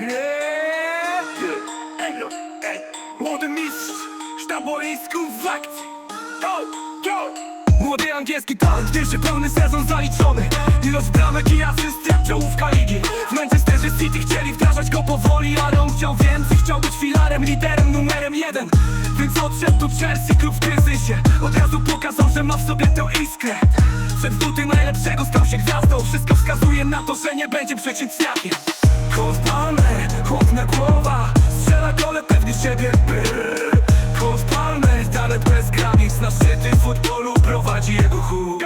No, Młody mistrz, sztab boisku w akcji. Go, go Młody angielski talent, że pełny sezon zaliczony. Ilość bramek i asyst jak czołówka ligi. W Manchesterze City chcieli wdrażać go powoli Ale on chciał więcej, chciał być filarem, liderem, numerem jeden. Więc odszedł do Chelsea, klub w kryzysie. Od razu pokazał, że ma w sobie tę iskrę. Przed buty najlepszego stał się gwiazdą. Wszystko wskazuje na to, że nie będzie przeciwniakiem Talent bez granic Na szczyty futbolu prowadzi jego chód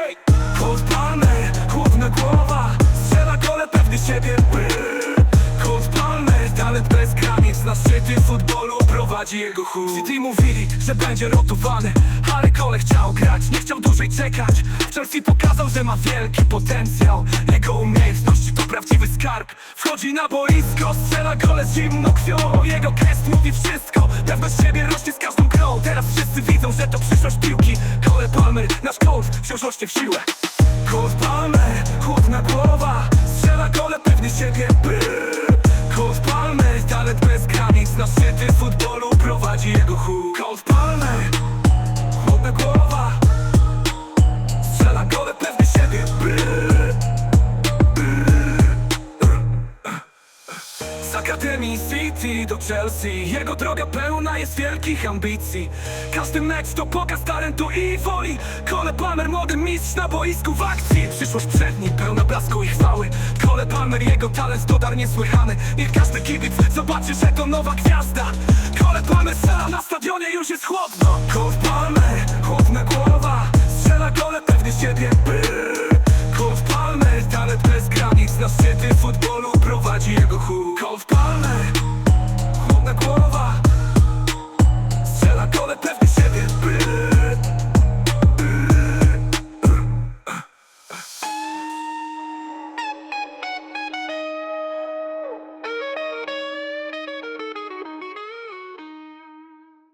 Cole Palmer, chłodna głowa Strzela gole, pewnie siebie brrr. Cole Palmer, talent bez granic Na szczyty futbolu prowadzi jego chód City mówili, że będzie rotowany Ale Cole chciał grać, nie chciał dłużej czekać. W Chelsea pokazał, że ma wielki potencjał. Jego umiejętności to prawdziwy skarb. Wchodzi na boisko, strzela gole z zimną krwią. Jego gest mówi wszystko Pewność siebie rośnie z każdą rośnie w siłę. Cole Palmer, chłodna głowa Strzela gole, pewnie siebie. Cole Palmer, talent bez granic Na szczyty futbolu prowadzi jego chód City do Chelsea. Jego droga pełna jest wielkich ambicji. Każdy mecz to pokaz talentu i woli. Cole Palmer, młody mistrz na boisku w akcji. Przyszłość przed nim pełna blasku i chwały. Cole Palmer, jego talent to dar niesłychany. Niech każdy kibic zobaczy, że to nowa gwiazda. Cole Palmer strzela na stadionie, już jest chłodno. Cole